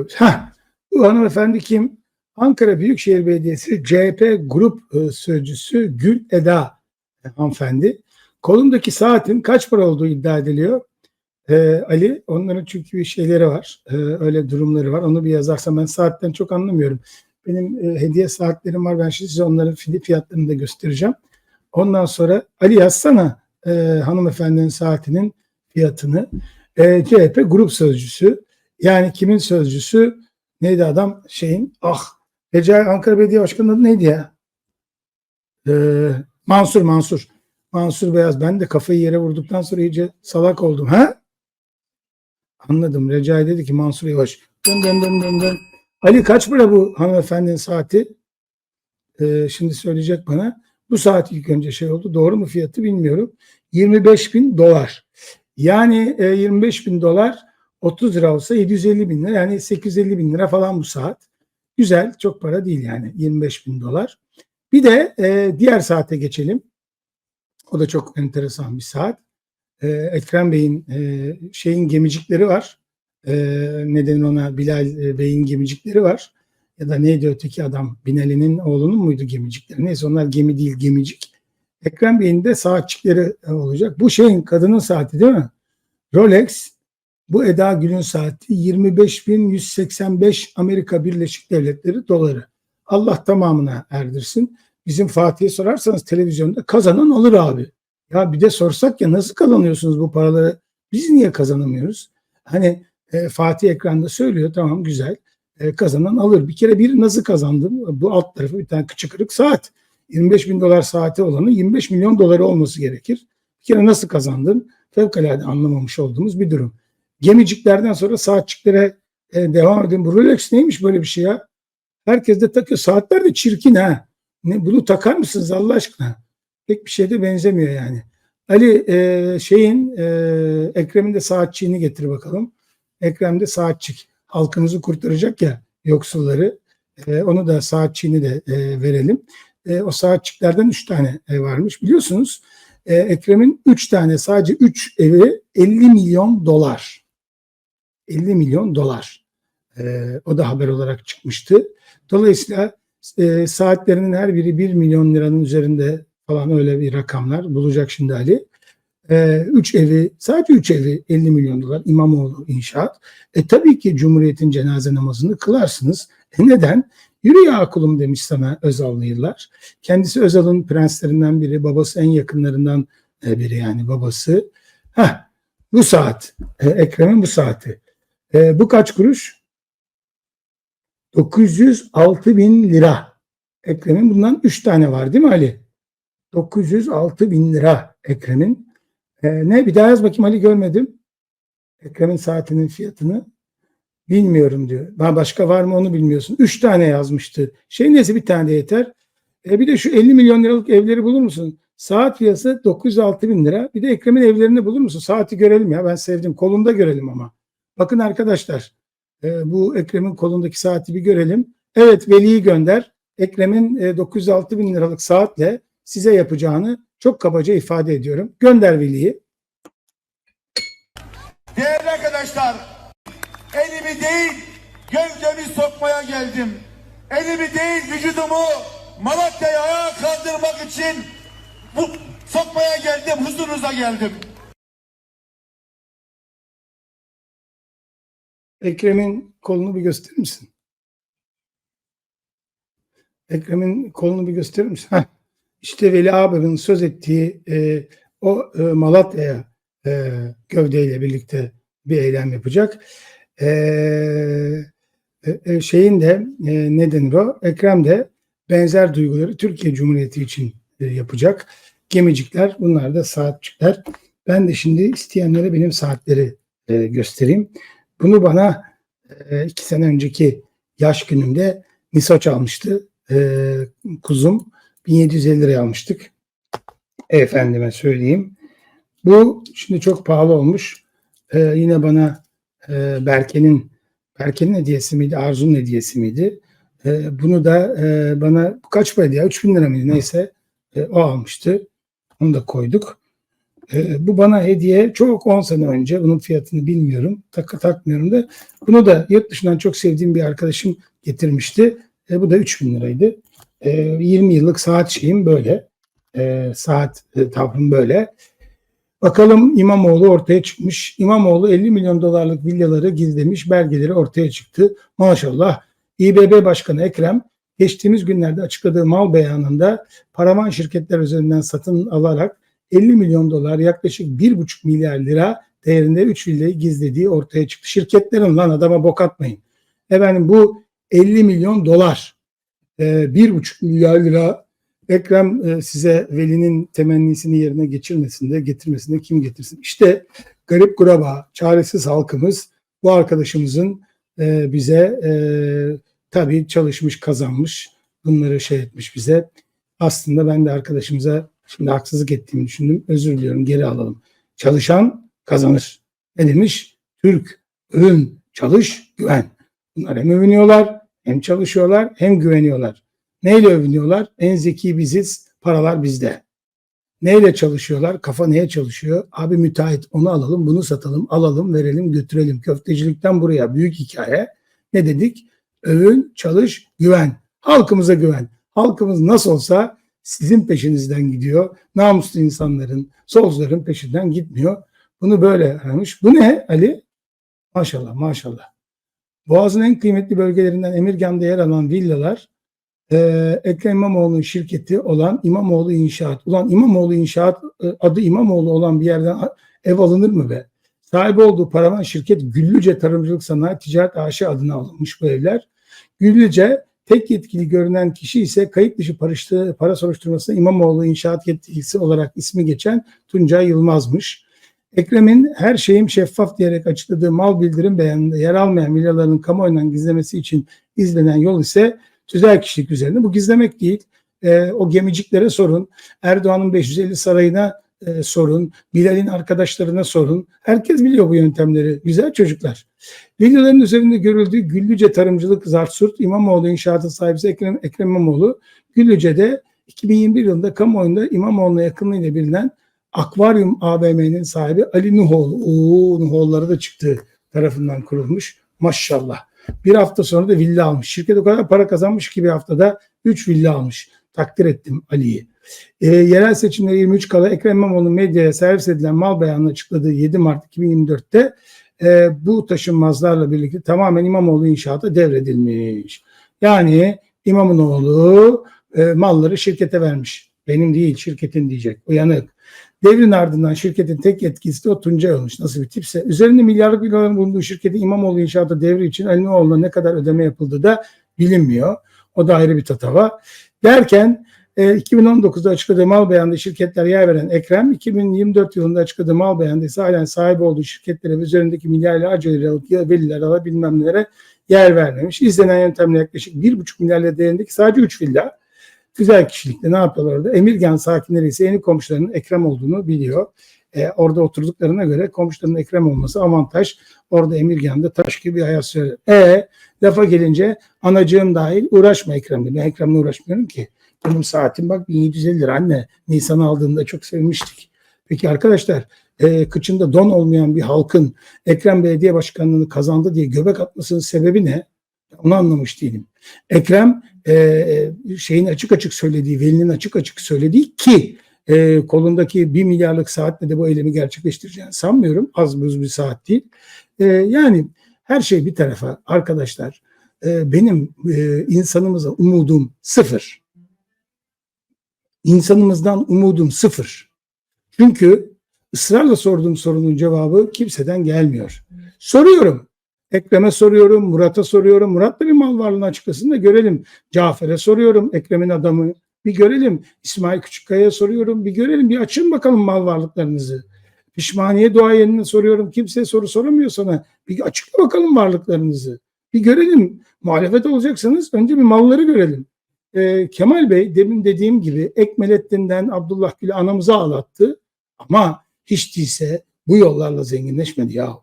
bekliyoruz. Ha, bu hanımefendi kim? Ankara Büyükşehir Belediyesi CHP Grup e, Sözcüsü Gül Eda e, hanımefendi. Kolundaki saatin kaç para olduğu iddia ediliyor. E, Ali, onların çünkü bir şeyleri var. E, öyle durumları var. Onu bir yazarsam ben saatten çok anlamıyorum. Benim e, hediye saatlerim var. Ben şimdi size onların fi- fiyatlarını da göstereceğim. Ondan sonra Ali yazsana e, hanımefendinin saatinin fiyatını. E, CHP Grup Sözcüsü. Yani kimin sözcüsü? Neydi adam? Şeyin. Ah. Recai Ankara Belediye Başkanı'nın adı neydi ya? Ee, Mansur Mansur. Mansur Beyaz. Ben de kafayı yere vurduktan sonra iyice salak oldum. Ha? Anladım. Recai dedi ki Mansur Yavaş. Dön dön dön dön dön. Ali kaç para bu hanımefendinin saati? Ee, şimdi söyleyecek bana. Bu saat ilk önce şey oldu. Doğru mu fiyatı bilmiyorum. 25 bin dolar. Yani e, 25 bin dolar 30 lira olsa 750 bin lira. Yani 850 bin lira falan bu saat. Güzel. Çok para değil yani. 25 bin dolar. Bir de e, diğer saate geçelim. O da çok enteresan bir saat. E, Ekrem Bey'in e, şeyin gemicikleri var. E, neden ona Bilal e, Bey'in gemicikleri var. Ya da neydi öteki adam? Binali'nin oğlunun muydu gemicikleri? Neyse onlar gemi değil gemicik. Ekrem Bey'in de saatçikleri e, olacak. Bu şeyin kadının saati değil mi? Rolex. Bu Eda Gül'ün saati 25.185 Amerika Birleşik Devletleri doları. Allah tamamına erdirsin. Bizim Fatih'e sorarsanız televizyonda kazanan alır abi. Ya bir de sorsak ya nasıl kazanıyorsunuz bu paraları? Biz niye kazanamıyoruz? Hani e, Fatih ekranda söylüyor tamam güzel. E, kazanan alır. Bir kere bir nasıl kazandım? Bu alt tarafı bir tane küçük kırık saat. 25 bin dolar saati olanı 25 milyon doları olması gerekir. Bir kere nasıl kazandın? Fevkalade anlamamış olduğumuz bir durum. Gemiciklerden sonra saatçiklere e, devam edelim. Bu Rolex neymiş böyle bir şey ya? Herkes de takıyor. Saatler de çirkin ha. Ne, bunu takar mısınız Allah aşkına? Pek bir şeye de benzemiyor yani. Ali e, şeyin e, Ekrem'in de saatçiğini getir bakalım. Ekrem de saatçik. Halkımızı kurtaracak ya yoksulları. E, onu da saatçiğini de e, verelim. E, o saatçiklerden üç tane e, varmış. Biliyorsunuz e, Ekrem'in üç tane sadece üç evi 50 milyon dolar. 50 milyon dolar. E, o da haber olarak çıkmıştı. Dolayısıyla e, saatlerinin her biri 1 milyon liranın üzerinde falan öyle bir rakamlar bulacak şimdi Ali. E, üç evi, sadece üç evi 50 milyon dolar İmamoğlu inşaat. E tabii ki Cumhuriyet'in cenaze namazını kılarsınız. E neden? Yürü ya kulum demiş sana Özal'lı yıllar. Kendisi Özal'ın prenslerinden biri, babası en yakınlarından e, biri yani babası. Heh, bu saat, e, Ekrem'in bu saati. E, bu kaç kuruş? 906 bin lira. Ekrem'in bundan 3 tane var değil mi Ali? 906 bin lira Ekrem'in. Ee, ne bir daha yaz bakayım Ali görmedim. Ekrem'in saatinin fiyatını bilmiyorum diyor. Ben başka var mı onu bilmiyorsun. 3 tane yazmıştı. Şey neyse bir tane de yeter. E bir de şu 50 milyon liralık evleri bulur musun? Saat fiyatı 906 bin lira. Bir de Ekrem'in evlerini bulur musun? Saati görelim ya ben sevdim. Kolunda görelim ama. Bakın arkadaşlar e, bu Ekrem'in kolundaki saati bir görelim. Evet Veli'yi gönder. Ekrem'in e, 906 bin liralık saatle size yapacağını çok kabaca ifade ediyorum. Gönder Veli'yi. Değerli arkadaşlar, elimi değil gövdemi sokmaya geldim. Elimi değil vücudumu Malatya'ya ayağa kaldırmak için bu sokmaya geldim, huzurunuza geldim. Ekrem'in kolunu bir gösterir misin? Ekrem'in kolunu bir gösterir misin? Heh. İşte Veli abinin söz ettiği e, o e, Malatya'ya e, gövdeyle birlikte bir eylem yapacak. E, e, şeyin de e, ne denir o? Ekrem de benzer duyguları Türkiye Cumhuriyeti için e, yapacak. Gemicikler bunlar da saatçikler. Ben de şimdi isteyenlere benim saatleri e, göstereyim. Bunu bana e, iki sene önceki yaş günümde Nisoç almıştı. E, kuzum 1750 liraya almıştık. Efendime söyleyeyim. Bu şimdi çok pahalı olmuş. E, yine bana e, Berke'nin Berke'nin hediyesi miydi? Arzu'nun hediyesi miydi? E, bunu da e, bana kaç paraydı ya? 3000 lira mıydı? Neyse e, o almıştı. Onu da koyduk. E, bu bana hediye çok 10 sene önce. Bunun fiyatını bilmiyorum. Takı takmıyorum da. Bunu da yurt dışından çok sevdiğim bir arkadaşım getirmişti. E, bu da 3000 liraydı. E, 20 yıllık saat şeyim böyle. E, saat e, tavrım böyle. Bakalım İmamoğlu ortaya çıkmış. İmamoğlu 50 milyon dolarlık villaları gizlemiş. Belgeleri ortaya çıktı. Maşallah. İBB Başkanı Ekrem geçtiğimiz günlerde açıkladığı mal beyanında paravan şirketler üzerinden satın alarak 50 milyon dolar yaklaşık 1,5 milyar lira değerinde 3 villayı gizlediği ortaya çıktı. Şirketlerin lan adama bok atmayın. Efendim bu 50 milyon dolar e, 1,5 milyar lira Ekrem e, size velinin temennisini yerine geçirmesinde, getirmesinde kim getirsin? İşte garip kuraba, çaresiz halkımız bu arkadaşımızın e, bize tabii çalışmış, kazanmış, bunları şey etmiş bize. Aslında ben de arkadaşımıza şimdi haksızlık ettiğimi düşündüm. Özür diliyorum, geri alalım. Çalışan kazanır. Ne demiş? Türk, övün, çalış, güven. Bunlar hem övünüyorlar, hem çalışıyorlar, hem güveniyorlar. Neyle övünüyorlar? En zeki biziz, paralar bizde. Neyle çalışıyorlar? Kafa neye çalışıyor? Abi müteahhit onu alalım, bunu satalım, alalım, verelim, götürelim. Köftecilikten buraya büyük hikaye. Ne dedik? Övün, çalış, güven. Halkımıza güven. Halkımız nasıl olsa sizin peşinizden gidiyor. Namuslu insanların, solcuların peşinden gitmiyor. Bunu böyle aramış. Bu ne Ali? Maşallah maşallah. Boğaz'ın en kıymetli bölgelerinden Emirgan'da yer alan villalar e, Ekrem İmamoğlu'nun şirketi olan İmamoğlu İnşaat. Ulan İmamoğlu İnşaat e, adı İmamoğlu olan bir yerden ev alınır mı be? Sahibi olduğu paravan şirket Güllüce Tarımcılık Sanayi Ticaret AŞ adına alınmış bu evler. Güllüce tek yetkili görünen kişi ise kayıt dışı para soruşturmasında İmamoğlu İnşaat yetkilisi olarak ismi geçen Tuncay Yılmaz'mış. Ekrem'in her şeyim şeffaf diyerek açıkladığı mal bildirim beyanında yer almayan villaların kamuoyundan gizlemesi için izlenen yol ise tüzel kişilik üzerine. Bu gizlemek değil. Ee, o gemiciklere sorun. Erdoğan'ın 550 sarayına e, sorun. Bilal'in arkadaşlarına sorun. Herkes biliyor bu yöntemleri. Güzel çocuklar. Videoların üzerinde görüldüğü Güllüce Tarımcılık Zarsurt İmamoğlu inşaatın sahibi Ekrem, Ekrem İmamoğlu Güllüce'de 2021 yılında kamuoyunda İmamoğlu'na yakınlığıyla bilinen Akvaryum AVM'nin sahibi Ali Nuhoğlu. Oo, Nuhoğulları da çıktı tarafından kurulmuş. Maşallah. Bir hafta sonra da villa almış. Şirket o kadar para kazanmış ki bir haftada 3 villa almış. Takdir ettim Ali'yi. E, yerel seçimleri 23 kala Ekrem İmamoğlu medyaya servis edilen mal beyanını açıkladığı 7 Mart 2024'te e, bu taşınmazlarla birlikte tamamen İmamoğlu inşaata devredilmiş. Yani İmamoğlu e, malları şirkete vermiş. Benim değil şirketin diyecek. Uyanık. Devrin ardından şirketin tek yetkilisi de o Tuncay olmuş. Nasıl bir tipse. Üzerinde milyarlık milyarların bulunduğu şirketin İmamoğlu inşaatı devri için Ali Nuhoğlu'na ne kadar ödeme yapıldığı da bilinmiyor. O da ayrı bir tatava. Derken e, 2019'da açıkladığı mal beyanında şirketler yer veren Ekrem, 2024 yılında açıkladığı mal beyanında ise halen sahibi olduğu şirketlere ve üzerindeki milyarlarca liralık veliler ala bilmem nelere yer vermemiş. İzlenen yöntemle yaklaşık 1,5 milyar lira değerindeki sadece 3 villa. Güzel kişilikle ne yapıyorlar orada? Emirgan sakinleri ise yeni komşularının Ekrem olduğunu biliyor. E, orada oturduklarına göre komşularının Ekrem olması avantaj. Orada Emirgan'da taş gibi bir hayat sürüyor. E lafa gelince anacığım dahil uğraşma Ekrem'le. Ben Ekrem'le uğraşmıyorum ki. Benim saatim bak 1750 lira anne. Nisan aldığında çok sevmiştik. Peki arkadaşlar e, kıçında don olmayan bir halkın Ekrem Belediye Başkanlığı'nı kazandı diye göbek atmasının sebebi ne? Onu anlamış değilim. Ekrem e, şeyin açık açık söylediği, velinin açık açık söylediği ki e, kolundaki bir milyarlık saatle de bu eylemi gerçekleştireceğini sanmıyorum. Az buz bir saat değil. E, yani her şey bir tarafa arkadaşlar. E, benim e, insanımıza umudum sıfır. İnsanımızdan umudum sıfır. Çünkü ısrarla sorduğum sorunun cevabı kimseden gelmiyor. Soruyorum. Ekrem'e soruyorum, Murat'a soruyorum. Murat da bir mal varlığını açıklasın da görelim. Cafer'e soruyorum, Ekrem'in adamı. Bir görelim. İsmail Küçükkaya'ya soruyorum. Bir görelim, bir açın bakalım mal varlıklarınızı. Pişmaniye duayenine soruyorum. Kimse soru soramıyor sana. Bir açıkla bakalım varlıklarınızı. Bir görelim. Muhalefet olacaksanız önce bir malları görelim. Ee, Kemal Bey demin dediğim gibi Ekmelettin'den Abdullah Gül'ü anamıza ağlattı. Ama hiç değilse bu yollarla zenginleşmedi ya.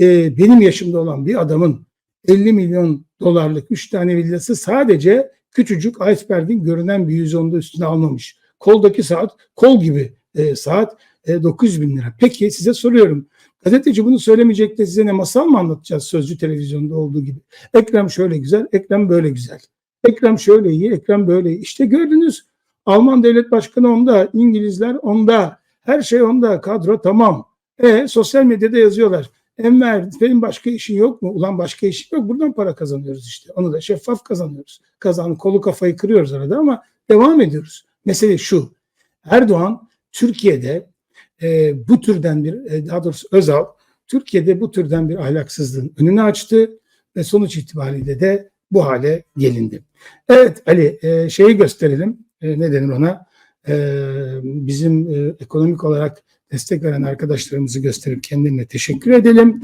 Ee, benim yaşımda olan bir adamın 50 milyon dolarlık 3 tane villası sadece küçücük iceberg'in görünen bir yüzonda üstüne almamış. Koldaki saat kol gibi e, saat e, 900 bin lira. Peki size soruyorum. Gazeteci bunu söylemeyecek de size ne masal mı anlatacağız Sözcü televizyonda olduğu gibi? Ekrem şöyle güzel, Ekrem böyle güzel. Ekrem şöyle iyi, Ekrem böyle iyi. İşte gördünüz Alman devlet başkanı onda, İngilizler onda, her şey onda, kadro tamam. E sosyal medyada yazıyorlar. Enver benim başka işin yok mu? Ulan başka işin yok. Buradan para kazanıyoruz işte. Onu da şeffaf kazanıyoruz. Kazan kolu kafayı kırıyoruz arada ama devam ediyoruz. Mesele şu. Erdoğan Türkiye'de e, bu türden bir e, daha doğrusu Özal Türkiye'de bu türden bir ahlaksızlığın önünü açtı ve sonuç itibariyle de bu hale gelindi. Evet Ali e, şeyi gösterelim. E, ne denir ona? E, bizim e, ekonomik olarak destek veren arkadaşlarımızı gösterip kendilerine teşekkür edelim.